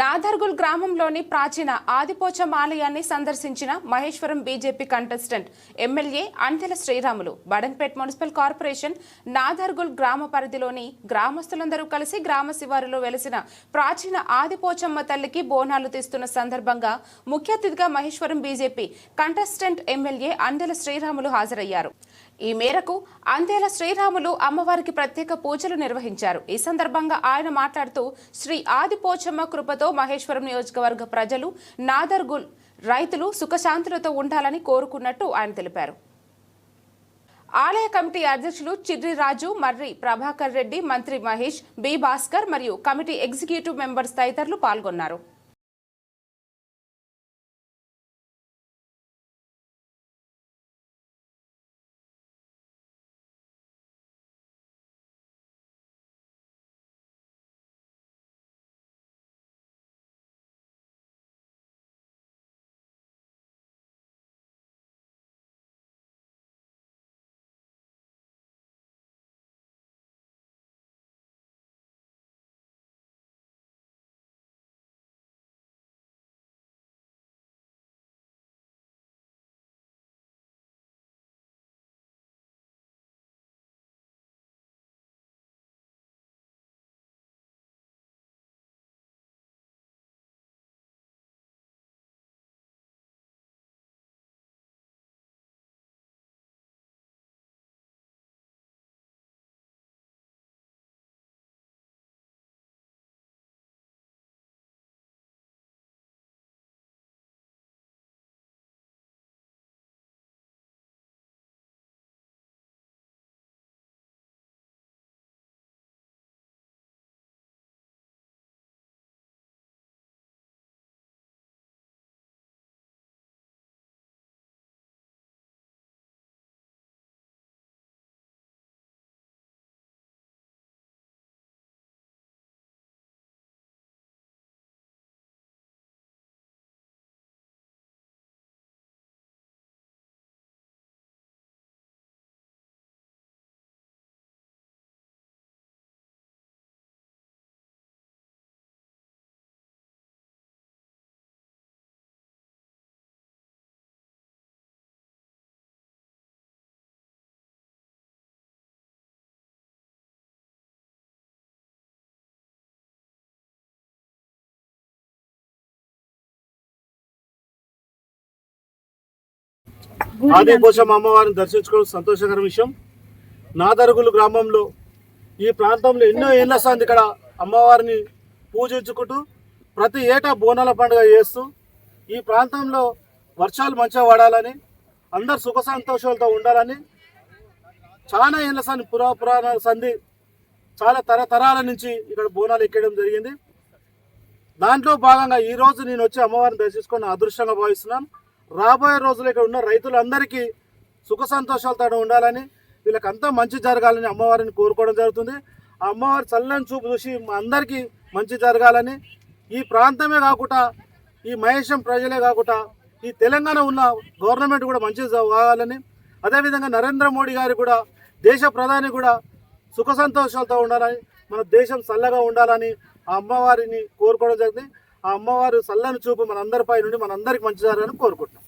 నాదర్గుల్ గ్రామంలోని ప్రాచీన ఆదిపోచం ఆలయాన్ని సందర్శించిన Maheshwaram BJP contestant MLA Anthela Sriramulu Badangpet municipal corporation Nadergul గ్రామ పరిధిలోని గ్రామస్తులందరూ కలిసి గ్రామ శివారులో వెలిసిన ప్రాచీన ఆదిపోచమ్మ తల్లికి బోనాలు తీస్తున్న సందర్భంగా ముఖ్య అతిథిగా Maheshwaram BJP contestant MLA Andela Sriramulu హాజరయ్యారు. ఈ మేరకు అందేల శ్రీరాములు అమ్మవారికి ప్రత్యేక పూజలు నిర్వహించారు. ఈ సందర్భంగా ఆయన మాట్లాడుతూ శ్రీ ఆదిపోచమ్మ కృపతో మహేశ్వరం నియోజకవర్గ ప్రజలు నాదర్గుల్ రైతులు సుఖశాంతులతో ఉండాలని కోరుకున్నట్టు ఆయన తెలిపారు. ఆలయ కమిటీ అధ్యక్షులు చిర్రి రాజు మర్రి ప్రభాకర్ రెడ్డి మంత్రి మహేష్ బి భాస్కర్ మరియు కమిటీ ఎగ్జిక్యూటివ్ మెంబర్స్ తదితరులు పాల్గొన్నారు. ఆదిపోషం అమ్మవారిని దర్శించుకోవడం సంతోషకర విషయం. నాదరుగులు గ్రామంలో ఈ ప్రాంతంలో ఎన్నో ఏళ్ళ సంది ఇక్కడ అమ్మవారిని పూజించుకుంటూ ప్రతి ఏటా బోనాల పండుగ చేస్తూ ఈ ప్రాంతంలో వర్షాలు మంచిగా పడాలని అందరు సుఖ సంతోషాలతో ఉండాలని చాలా ఏళ్ళ సంది పురా పురాణ సంధి చాలా తరతరాల నుంచి ఇక్కడ బోనాలు ఎక్కడం జరిగింది. దాంట్లో భాగంగా ఈ రోజు నేను వచ్చి అమ్మవారిని దర్శించుకొని అదృష్టంగా భావిస్తున్నాను. రాబోయే రోజులు ఇక్కడ ఉన్న రైతులందరికీ సుఖ సంతోషాలతో ఉండాలని వీళ్ళకంతా మంచి జరగాలని అమ్మవారిని కోరుకోవడం జరుగుతుంది. ఆ అమ్మవారి చల్లని చూపు చూసి అందరికీ మంచి జరగాలని ఈ ప్రాంతమే కాకుండా ఈ మహేశం ప్రజలే కాకుండా ఈ తెలంగాణ ఉన్న గవర్నమెంట్ కూడా మంచి కావాలని అదేవిధంగా నరేంద్ర మోడీ గారు కూడా దేశ ప్రధాని కూడా సుఖ సంతోషాలతో ఉండాలని మన దేశం చల్లగా ఉండాలని ఆ అమ్మవారిని కోరుకోవడం జరిగింది. ఆ అమ్మవారు చల్లని చూపు మనందరిపై నుండి మనందరికి మంచి జరగాలని కోరుకుంటున్నాం.